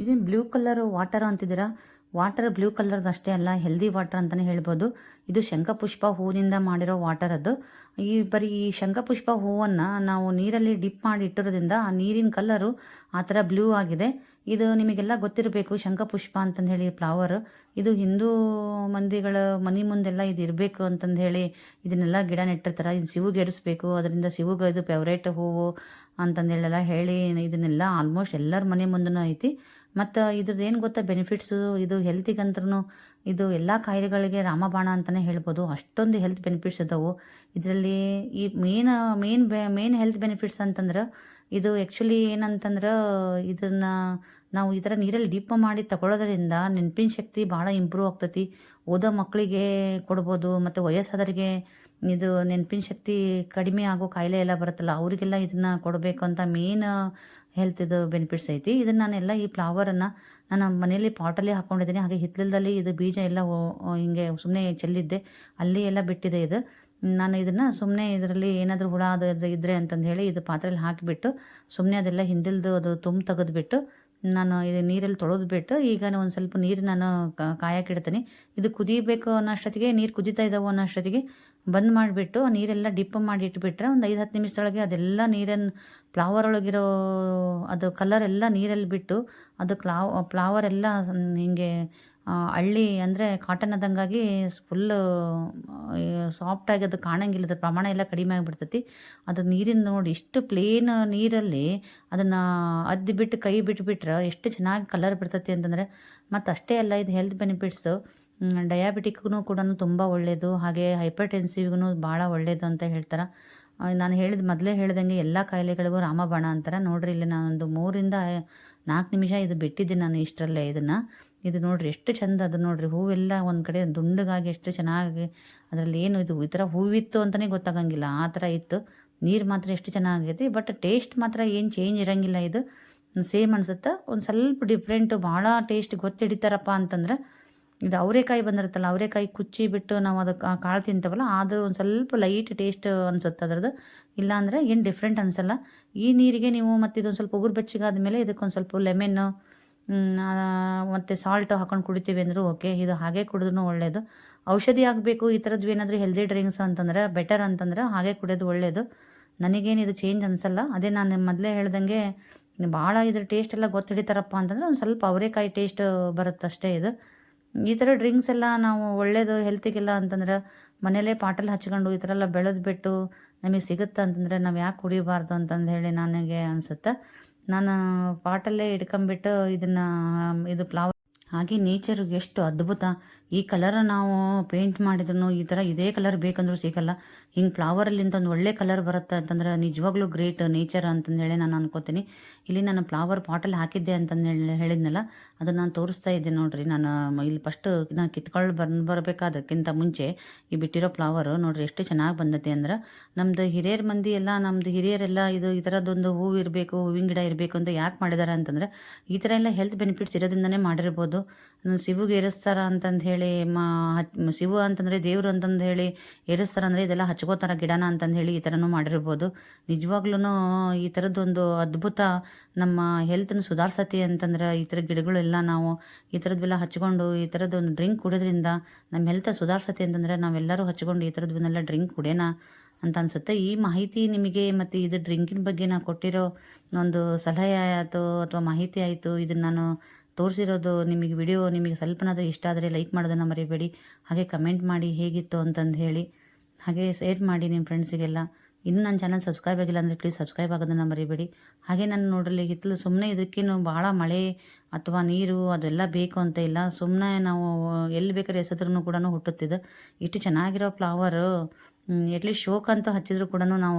ಇದೇನು blue colour water ಅಂತಿದ್ದೀರಾ? Water blue ಕಲರ್ದು ಅಷ್ಟೇ ಅಲ್ಲ ಹೆಲ್ದಿ ವಾಟರ್ ಅಂತಲೇ ಹೇಳ್ಬೋದು. ಇದು ಶಂಖಪುಷ್ಪ ಹೂವಿನಿಂದ ಮಾಡಿರೋ ವಾಟರ್ ಅದು. ಈ ಬರೀ ಈ ಶಂಖಪುಷ್ಪ ಹೂವನ್ನು ನಾವು ನೀರಲ್ಲಿ ಡಿಪ್ ಮಾಡಿ ಇಟ್ಟಿರೋದ್ರಿಂದ ಆ ನೀರಿನ ಕಲರು ಆ ಥರ ಬ್ಲೂ ಆಗಿದೆ. ಇದು ನಿಮಗೆಲ್ಲ ಗೊತ್ತಿರಬೇಕು, ಶಂಖಪುಷ್ಪ ಅಂತಂದು ಹೇಳಿ ಫ್ಲವರ್ ಇದು ಹಿಂದೂ ಮಂದಿಗಳ ಮನೆ ಮುಂದೆಲ್ಲ ಇದು ಇರಬೇಕು ಅಂತಂದು ಹೇಳಿ ಇದನ್ನೆಲ್ಲ ಗಿಡ ನೆಟ್ಟಿರ್ತಾರೆ. ಇದು ಶಿವಗೆ ಏರಿಸ್ಬೇಕು, ಅದರಿಂದ ಸಿವುಗೆ ಇದು ಫೇವ್ರೇಟ್ ಹೂವು ಅಂತಂದೇಳೆಲ್ಲ ಹೇಳಿ ಇದನ್ನೆಲ್ಲ ಆಲ್ಮೋಸ್ಟ್ ಎಲ್ಲರ ಮನೆ ಮುಂದೂ ಐತಿ. ಮತ್ತು ಇದ್ರದ್ದು ಏನು ಗೊತ್ತಾ ಬೆನಿಫಿಟ್ಸು ಇದು ಹೆಲ್ತಿಗಂದ್ರೂ ಇದು ಎಲ್ಲ ಕಾಯಿಲೆಗಳಿಗೆ ರಾಮಬಾಣ ಅಂತಲೇ ಹೇಳ್ಬೋದು. ಅಷ್ಟೊಂದು ಹೆಲ್ತ್ ಬೆನಿಫಿಟ್ಸ್ ಇದಾವೆ. ಇದರಲ್ಲಿ ಈ ಮೇನ್ ಮೇನ್ ಬೆ ಮೇನ್ ಹೆಲ್ತ್ ಬೆನಿಫಿಟ್ಸ್ ಅಂತಂದ್ರೆ ಇದು ಆ್ಯಕ್ಚುಲಿ ಏನಂತಂದ್ರೆ ಇದನ್ನು ನಾವು ಈ ಥರ ನೀರಲ್ಲಿ ಡೀಪ್ ಮಾಡಿ ತಗೊಳ್ಳೋದ್ರಿಂದ ನೆನಪಿನ ಶಕ್ತಿ ಭಾಳ ಇಂಪ್ರೂವ್ ಆಗ್ತೈತಿ. ಓದೋ ಮಕ್ಕಳಿಗೆ ಕೊಡ್ಬೋದು, ಮತ್ತು ವಯಸ್ಸಾದವರಿಗೆ ಇದು ನೆನಪಿನ ಶಕ್ತಿ ಕಡಿಮೆ ಆಗೋ ಕಾಯಿಲೆ ಎಲ್ಲ ಬರುತ್ತಲ್ಲ, ಅವರಿಗೆಲ್ಲ ಇದನ್ನು ಕೊಡಬೇಕು ಅಂತ ಮೇನ್ ಹೆಲ್ತ್ ಇದು ಬೆನಿಫಿಟ್ಸ್ ಐತಿ. ಇದನ್ನು ನಾನೆಲ್ಲ ಈ ಫ್ಲವರನ್ನು ನಾನು ಮನೆಯಲ್ಲಿ ಪಾಟಲ್ಲಿ ಹಾಕ್ಕೊಂಡಿದ್ದೀನಿ ಹಾಗೆ ಹಿತ್ತಲದಲ್ಲಿ ಇದು ಬೀಜ ಎಲ್ಲ ಹಿಂಗೆ ಸುಮ್ಮನೆ ಚೆಲ್ಲಿದ್ದೆ. ಅಲ್ಲಿ ಎಲ್ಲ ಬಿಟ್ಟಿದೆ ಇದು. ನಾನು ಇದನ್ನು ಸುಮ್ಮನೆ ಇದರಲ್ಲಿ ಏನಾದರೂ ಹುಳ ಅದು ಇದು ಇದ್ದರೆ ಅಂತಂದು ಹೇಳಿ ಇದು ಪಾತ್ರೆಯಲ್ಲಿ ಹಾಕಿಬಿಟ್ಟು ಸುಮ್ಮನೆ ಅದೆಲ್ಲ ಹಿಂದಿಲ್ದು ಅದು ತುಂಬ ತೆಗೆದುಬಿಟ್ಟು ನಾನು ಇದು ನೀರಲ್ಲಿ ತೊಳೆದ್ಬಿಟ್ಟು ಈಗ ಒಂದು ಸ್ವಲ್ಪ ನೀರು ನಾನು ಕಾಯಕ್ಕಿಡ್ತೀನಿ ಇದು ಕುದಿಬೇಕು ಅನ್ನೋಷ್ಟೊತ್ತಿಗೆ ನೀರು ಕುದೀತಾ ಇದ್ದಾವೆ ಅನ್ನೋಷ್ಟೊತ್ತಿಗೆ ಬಂದ್ ಮಾಡಿಬಿಟ್ಟು ನೀರೆಲ್ಲ ಡಿಪ್ ಮಾಡಿ ಇಟ್ಬಿಟ್ರೆ ಒಂದು ಐದು ಹತ್ತು ನಿಮಿಷದೊಳಗೆ ಅದೆಲ್ಲ ನೀರನ್ನು ಫ್ಲವರ್ ಒಳಗಿರೋ ಅದು ಕಲರ್ ಎಲ್ಲ ನೀರಲ್ಲಿ ಬಿಟ್ಟು ಅದು ಕ್ಲಾವ್ ಫ್ಲವರ್ ಎಲ್ಲ ಹಿಂಗೆ ಹಳ್ಳಿ ಅಂದರೆ ಕಾಟನ್ ಆದಂಗಾಗಿ ಫುಲ್ಲು ಸಾಫ್ಟಾಗಿ ಅದು ಕಾಣಂಗಿಲ್ಲ. ಅದ್ರ ಪ್ರಮಾಣ ಎಲ್ಲ ಕಡಿಮೆ ಆಗಿಬಿಡ್ತೈತಿ. ಅದು ನೀರಿನ ನೋಡಿ ಇಷ್ಟು ಪ್ಲೇನ್ ನೀರಲ್ಲಿ ಅದನ್ನು ಅದ್ದಿ ಬಿಟ್ಟು ಕೈ ಬಿಟ್ಟುಬಿಟ್ರೆ ಎಷ್ಟು ಚೆನ್ನಾಗಿ ಕಲರ್ ಬಿಡ್ತೈತಿ ಅಂತಂದರೆ ಮತ್ತು ಅಷ್ಟೇ ಅಲ್ಲ, ಇದು ಹೆಲ್ತ್ ಬೆನಿಫಿಟ್ಸು ಡಯಾಬಿಟಿಕ್ಗೂ ಕೂಡ ತುಂಬ ಒಳ್ಳೆಯದು ಹಾಗೆ ಹೈಪರ್ ಟೆನ್ಸಿವ್ಗೂ ಭಾಳ ಒಳ್ಳೆಯದು ಅಂತ ಹೇಳ್ತಾರೆ. ನಾನು ಹೇಳಿದ ಮೊದಲೇ ಹೇಳ್ದಂಗೆ ಎಲ್ಲ ಕಾಯಿಲೆಗಳಿಗೂ ರಾಮಬಾಣ ಅಂತಾರೆ. ನೋಡಿರಿ, ಇಲ್ಲಿ ನಾನೊಂದು ಮೂರಿಂದ ನಾಲ್ಕು ನಿಮಿಷ ಇದು ಬಿಟ್ಟಿದ್ದೀನಿ ನಾನು ಇಷ್ಟರಲ್ಲೇ ಇದನ್ನು. ಇದು ನೋಡಿರಿ, ಎಷ್ಟು ಚಂದ ಅದು ನೋಡಿರಿ. ಹೂವೆಲ್ಲ ಒಂದು ಕಡೆ ದುಂಡಗಾಗಿ ಎಷ್ಟು ಚೆನ್ನಾಗಿ ಅದರಲ್ಲಿ ಏನು ಇದು ಈ ಥರ ಹೂವಿತ್ತು ಅಂತಲೇ ಗೊತ್ತಾಗಂಗಿಲ್ಲ. ಆ ಥರ ಇತ್ತು. ನೀರು ಮಾತ್ರ ಎಷ್ಟು ಚೆನ್ನಾಗೈತಿ ಬಟ್ ಟೇಸ್ಟ್ ಮಾತ್ರ ಏನು ಚೇಂಜ್ ಇರೋಂಗಿಲ್ಲ ಇದು. ಸೇಮ್ ಅನಿಸುತ್ತೆ? ಒಂದು ಸ್ವಲ್ಪ ಡಿಫ್ರೆಂಟು ಭಾಳ ಟೇಸ್ಟ್ ಗೊತ್ತಿಡಿತಾರಪ್ಪ ಅಂತಂದ್ರೆ ಇದು ಅವರೆಕಾಯಿ ಬಂದಿರುತ್ತಲ್ಲ, ಅವರೆಕಾಯಿ ಕುಚ್ಚಿ ಬಿಟ್ಟು ನಾವು ಅದಕ್ಕೆ ಕಾಳು ತಿಂತವಲ್ಲ, ಅದು ಒಂದು ಸ್ವಲ್ಪ ಲೈಟ್ ಟೇಸ್ಟ್ ಅನ್ಸುತ್ತೆ ಅದ್ರದ್ದು. ಇಲ್ಲಾಂದರೆ ಏನು ಡಿಫ್ರೆಂಟ್ ಅನಿಸಲ್ಲ. ಈ ನೀರಿಗೆ ನೀವು ಮತ್ತು ಇದೊಂದು ಸ್ವಲ್ಪ ಉಗುರು ಬೆಚ್ಚಗಾದ ಮೇಲೆ ಇದಕ್ಕೊಂದು ಸ್ವಲ್ಪ ಲೆಮೆನ್ನು ಮತ್ತು ಸಾಲ್ಟ್ ಹಾಕೊಂಡು ಕುಡಿತೀವಿ ಅಂದರೂ ಓಕೆ ಇದು ಹಾಗೆ ಕುಡಿದ್ರೂ ಒಳ್ಳೆಯದು ಔಷಧಿ ಆಗಬೇಕು, ಈ ಥರದ್ದು ಏನಾದರೂ ಹೆಲ್ದಿ ಡ್ರಿಂಕ್ಸ್ ಅಂತಂದರೆ ಬೆಟರ್ ಅಂತಂದರೆ ಹಾಗೆ ಕುಡಿಯೋದು ಒಳ್ಳೆಯದು ನನಗೇನು ಇದು ಚೇಂಜ್ ಅನಿಸಲ್ಲ. ಅದೇ ನಾನು ಮೊದಲೇ ಹೇಳ್ದಂಗೆ ಭಾಳ ಇದ್ರ ಟೇಸ್ಟ್ ಎಲ್ಲ ಗೊತ್ತಿಡಿತಾರಪ್ಪ ಅಂತಂದರೆ ಒಂದು ಸ್ವಲ್ಪ ಅವರೆಕಾಯಿ ಟೇಸ್ಟ್ ಬರುತ್ತಷ್ಟೇ ಇದು. ಈ ಥರ ಡ್ರಿಂಕ್ಸ್ ಎಲ್ಲ ನಾವು ಒಳ್ಳೇದು ಹೆಲ್ತಿಗೆಲ್ಲ ಅಂತಂದ್ರೆ ಮನೇಲೇ ಪಾಟಲ್ಲಿ ಹಚ್ಕೊಂಡು ಈ ಥರ ಎಲ್ಲ ಬೆಳೆದು ಬಿಟ್ಟು ನಮಗೆ ಸಿಗುತ್ತೆ ಅಂತಂದರೆ ನಾವು ಯಾಕೆ ಕುಡಿಬಾರ್ದು ಅಂತಂದು ಹೇಳಿ ನನಗೆ ಅನಿಸುತ್ತೆ. ನಾನು ಪಾಟಲ್ಲೇ ಇಟ್ಕೊಂಬಿಟ್ಟು ಇದನ್ನು, ಇದು ಫ್ಲವರ್ ಹಾಗೆ ನೇಚರ್ ಎಷ್ಟು ಅದ್ಭುತ. ಈ ಕಲರ್ ನಾವು ಪೇಂಟ್ ಮಾಡಿದ್ರು ಈ ಥರ ಇದೇ ಕಲರ್ ಬೇಕಂದ್ರೂ ಸಿಗಲ್ಲ. ಹಿಂಗೆ ಫ್ಲವರಲ್ಲಿಂದ ಒಂದು ಒಳ್ಳೆ ಕಲರ್ ಬರುತ್ತೆ ಅಂತಂದ್ರೆ ನಿಜವಾಗ್ಲೂ ಗ್ರೇಟ್ ನೇಚರ್ ಅಂತಂದು ಹೇಳಿ ನಾನು ಅನ್ಕೋತೀನಿ. ಇಲ್ಲಿ ನಾನು ಫ್ಲವರ್ ಪಾಟಲ್ಲಿ ಹಾಕಿದ್ದೆ ಅಂತಂದು ಹೇಳಿ, ಹೇಳಿದ್ನಲ್ಲ, ಅದನ್ನು ನಾನು ತೋರಿಸ್ತಾ ಇದ್ದೆ ನೋಡಿರಿ. ನಾನು ಇಲ್ಲಿ ಫಸ್ಟ್ ನಾನು ಕಿತ್ಕೊಳ್ಳಿ ಬಂದು ಬರಬೇಕಾದಕ್ಕಿಂತ ಮುಂಚೆ ಈ ಬಿಟ್ಟಿರೋ ಫ್ಲವರು ನೋಡಿರಿ ಎಷ್ಟು ಚೆನ್ನಾಗಿ ಬಂದೈತಿ ಅಂದ್ರೆ ನಮ್ಮದು ಹಿರಿಯರ ಮಂದಿ ಎಲ್ಲ ನಮ್ಮದು ಹಿರಿಯರೆಲ್ಲ ಇದು ಈ ಥರದ್ದೊಂದು ಹೂವು ಇರಬೇಕು, ಹೂವಿನ ಗಿಡ ಇರಬೇಕು ಅಂತ ಯಾಕೆ ಮಾಡಿದ್ದಾರೆ ಅಂತಂದರೆ ಈ ಥರ ಎಲ್ಲ ಹೆಲ್ತ್ ಬೆನಿಫಿಟ್ಸ್ ಇರೋದ್ರಿಂದನೇ ಮಾಡಿರ್ಬೋದು. ಸಿವುಗೆ ಏರಿಸ್ತಾರ ಅಂತಂದು ಹೇಳಿ, ಮಾ ಶಿವ ಅಂತಂದರೆ ದೇವರು ಅಂತಂದು ಹೇಳಿ ಏರಿಸ್ತಾರ ಅಂದರೆ ಇದೆಲ್ಲ ಹಚ್ಕೋತಾರ ಗಿಡನ ಅಂತಂದು ಹೇಳಿ ಈ ಥರನೂ ಮಾಡಿರ್ಬೋದು. ನಿಜವಾಗ್ಲೂ ಈ ಥರದ್ದೊಂದು ಅದ್ಭುತ ನಮ್ಮ ಹೆಲ್ತನ್ನು ಸುಧಾರಿಸತಿ ಅಂತಂದ್ರೆ ಈ ಥರ ಗಿಡಗಳೆಲ್ಲ ನಾವು ಈ ಥರದ್ದೆಲ್ಲ ಹಚ್ಕೊಂಡು ಈ ಥರದ್ದೊಂದು ಡ್ರಿಂಕ್ ಕುಡಿಯೋದ್ರಿಂದ ನಮ್ಮ ಹೆಲ್ತ್ ಸುಧಾರಿಸತಿ ಅಂತಂದರೆ ನಾವೆಲ್ಲರೂ ಹಚ್ಕೊಂಡು ಈ ಥರದ್ದನ್ನೆಲ್ಲ ಡ್ರಿಂಕ್ ಕುಡಿಯೋಣ ಅಂತ ಅನ್ಸುತ್ತೆ. ಈ ಮಾಹಿತಿ ನಿಮಗೆ ಮತ್ತು ಇದು ಡ್ರಿಂಕಿನ ಬಗ್ಗೆ ನಾನು ಕೊಟ್ಟಿರೋ ಒಂದು ಸಲಹೆ ಆಯಿತು ಅಥವಾ ಮಾಹಿತಿ ಆಯಿತು ಇದನ್ನು ನಾನು ತೋರಿಸಿರೋದು ನಿಮಗೆ ವಿಡಿಯೋ ನಿಮಗೆ ಸ್ವಲ್ಪನಾದರೂ ಇಷ್ಟ ಆದರೆ ಲೈಕ್ ಮಾಡೋದನ್ನು ಮರಿಬೇಡಿ. ಹಾಗೆ ಕಮೆಂಟ್ ಮಾಡಿ ಹೇಗಿತ್ತು ಅಂತಂದು ಹೇಳಿ. ಹಾಗೆ ಶೇರ್ ಮಾಡಿ ನಿಮ್ಮ ಫ್ರೆಂಡ್ಸಿಗೆಲ್ಲ ಇನ್ನೂ ನನ್ನ ಚಾನಲ್ ಸಬ್ಸ್ಕ್ರೈಬ್ ಆಗಿಲ್ಲ ಅಂದರೆ ಪ್ಲೀಸ್ ಸಬ್ಸ್ಕ್ರೈಬ್ ಆಗೋದನ್ನು ಮರಿಬೇಡಿ. ಹಾಗೆ ನಾನು ನೋಡಲಿ ಹಿತ್ತಲು ಸುಮ್ಮನೆ ಇದಕ್ಕೇನು ಭಾಳ ಮಳೆ ಅಥವಾ ನೀರು ಅದೆಲ್ಲ ಬೇಕು ಅಂತ ಇಲ್ಲ. ಸುಮ್ಮನೆ ನಾವು ಎಲ್ಲಿ ಬೇಕಾದ್ರೆ ಎಸೆದ್ರೂ ಕೂಡ ಹುಟ್ಟುತ್ತಿದೆ ಇಷ್ಟು ಚೆನ್ನಾಗಿರೋ ಫ್ಲವರು ಎಟ್ಲೀಸ್ಟ್ ಶೋಕ್ ಅಂತ ಹಚ್ಚಿದ್ರು ಕೂಡ ನಾವು